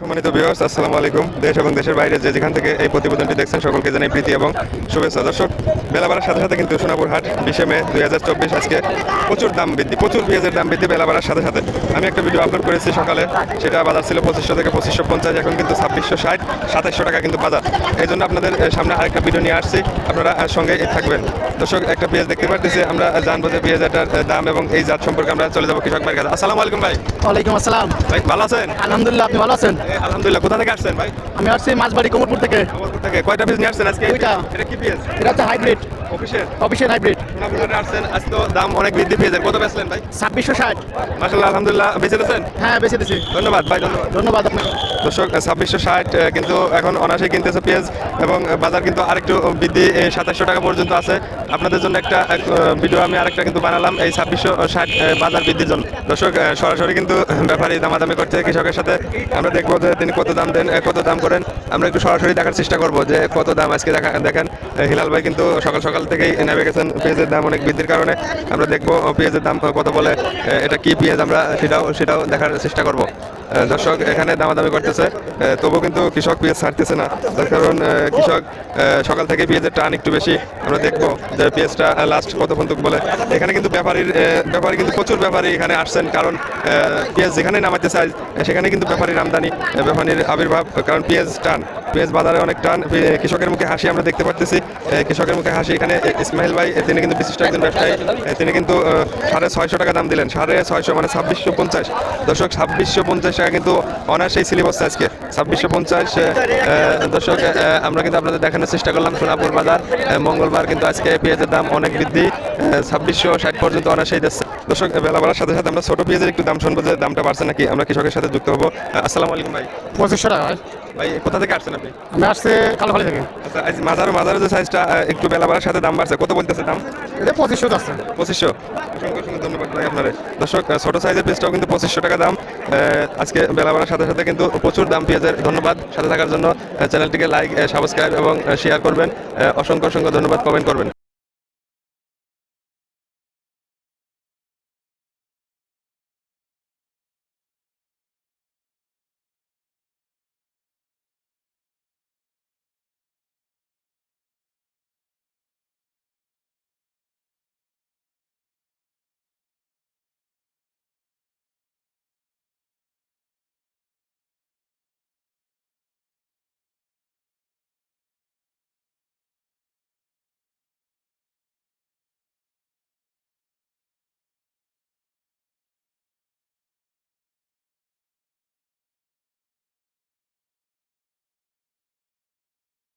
সম্মানিত ভিউয়ার্স আসসালামু আলাইকুম। দেশ এবং দেশের বাইরে যে যেখান থেকে এই প্রতিবেদনটি দেখছেন, সকলকে জানাই প্রীতি এবং শুভেচ্ছা। দর্শক বেলা বাড়ার সাথে সাথে কিন্তু সোনাপুর হাট বিশে মে দুই হাজার চব্বিশ আজকে প্রচুর দাম বৃদ্ধি প্রচুর পেঁয়াজের দাম বৃদ্ধি বেলা বাড়ার সাথে সাথে। আমি একটা ভিডিও আপলোড করেছি সকালে সেটা বাজার ছিল পঁচিশশো থেকে পঁচিশশো পঞ্চাশ এখন কিন্তু ছাব্বিশশো ষাট সাতাশশো টাকা কিন্তু বাজার। এই জন্য আপনাদের সামনে আরেকটা ভিডিও নিয়ে আসছি আপনারা সঙ্গে থাকবেন। দর্শক একটা পেঁয়াজ দেখতে পারতেছি আমরা জানব যে পেঁয়াজটার দাম এবং এই জাত সম্পর্কে আমরা চলে যাব কৃষক ভাইয়ের কাছে। আসসালামু আলাইকুম ভাই। ওয়ালাইকুম আসসালাম। ভাই ভালো আছেন? আলহামদুলিল্লাহ আপনি ভালো আছেন? আলহামদুলিল্লাহ কোথা থেকে আসছেন ভাই? আমি আসছি মাছবাড়ি কোমরপুর থেকে। থেকে কয়টা পিস নিয়ে আসছেন আজকে? দুইটা। এটা কি পিস এটা হচ্ছে হাইব্রিড অফিসের অফিসের হাইব্রিড সোনাপুরে আসছেন আজ তো দাম অনেক বৃদ্ধি পেয়েছেন কত বেচলেন ভাই? ছাব্বিশশো ষাট। মাসাল্লাহ আলহামদুলিল্লাহ। বেঁচে দিয়েছেন হ্যাঁ দিছি ধন্যবাদ ভাই ধন্যবাদ। ধন্যবাদ আপনাকে। দর্শক ছাব্বিশশো ষাট কিন্তু এখন অনায়াসে কিনতেছে পেঁয়াজ এবং বাজার কিন্তু আরেকটু বৃদ্ধি সাতাশশো টাকা পর্যন্ত আছে। আপনাদের জন্য একটা ভিডিও আমি আরেকটা কিন্তু বানালাম এই ছাব্বিশশো ষাট বাজার বৃদ্ধির জন্য। দর্শক সরাসরি কিন্তু ব্যাপারী দামাদামি করছে কৃষকের সাথে। আমরা দেখব যে তিনি কত দাম দেন কত দাম করেন। আমরা একটু সরাসরি দেখার চেষ্টা করব। যে কত দাম আজকে দেখেন হিলাল ভাই কিন্তু সকাল সকাল থেকেই নেমে গেছেন পেঁয়াজের দাম অনেক বৃদ্ধির কারণে আমরা দেখব পেঁয়াজের দাম কত বলে এটা কি পেঁয়াজ আমরা সেটাও সেটাও দেখার চেষ্টা করব। দর্শক এখানে দামাদামি করতেছে। তবুও কিন্তু কৃষক পেঁয়াজ ছাড়তেছে না। তার কারণ কৃষক সকাল থেকে পেঁয়াজের টান একটু বেশি। আমরা দেখব যে পেঁয়াজটা লাস্ট কত পর্যন্ত বলে। এখানে কিন্তু ব্যাপারীর ব্যাপারী কিন্তু প্রচুর ব্যাপারী এখানে আসছেন। কারণ পেঁয়াজ যেখানে নামাতে চাই সেখানে কিন্তু ব্যাপারীর আমদানি ব্যাপারীর আবির্ভাব। কারণ পেঁয়াজ টান। পেঁয়াজ বাজারে অনেক টান। কৃষকের মুখে হাসি আমরা দেখতে আহ, কৃষকের মুখে হাসি এখানে ইসমাইল ভাই তিনি কিন্তু বিশিষ্ট একজন ব্যবসায়ী। তিনি কিন্তু সাড়ে ছয়শো টাকা দাম দিলেন। সাড়ে ছয়শো মানে ছাব্বিশশো পঞ্চাশ। দর্শক ছাব্বিশশো পঞ্চাশ টাকা কিন্তু অনায়াসেই সিলেবাস আজকে। ছাব্বিশশো পঞ্চাশ দর্শক আমরা কিন্তু আপনাদের দেখানোর চেষ্টা করলাম সোনাপুর বাজার। মঙ্গলবার কিন্তু আজকে পেঁয়াজের দাম অনেক বৃদ্ধি ছাব্বিশশো ষাট পর্যন্ত অনায়াসেই যাচ্ছে। দর্শক বেলা বেলার সাথে সাথে আমরা ছোটো পেঁয়াজের একটু দাম শুনব যে দামটা বাড়ছে নাকি। আমরা কৃষকের সাথে যুক্ত হব। আসসালামু আলাইকুম ভাই। পঁচিশশো টাকা ভাই। কোথা থেকে আসছেন আপনি? আমি আসছি কালোখালি থেকে। আচ্ছা আজ মাজার মাজারের যে সাইজটা একটু বেলা বাড়ার সাথে দাম বাড়ছে কত বলতেছে দাম? এটা পঁচিশশো আছে পঁচিশশো। অসংখ্য অসংখ্য ধন্যবাদ ভাই আপনার। দর্শক ছোট সাইজের পিসটাও কিন্তু পঁচিশশো টাকা দাম। আজকে বেলা বাড়ার সাথে সাথে কিন্তু প্রচুর দাম পেঁয়াজের ধন্যবাদ। সাথে থাকার জন্য চ্যানেলটিকে লাইক সাবস্ক্রাইব এবং শেয়ার করবেন। অসংখ্য অসংখ্য ধন্যবাদ। কমেন্ট করবেন।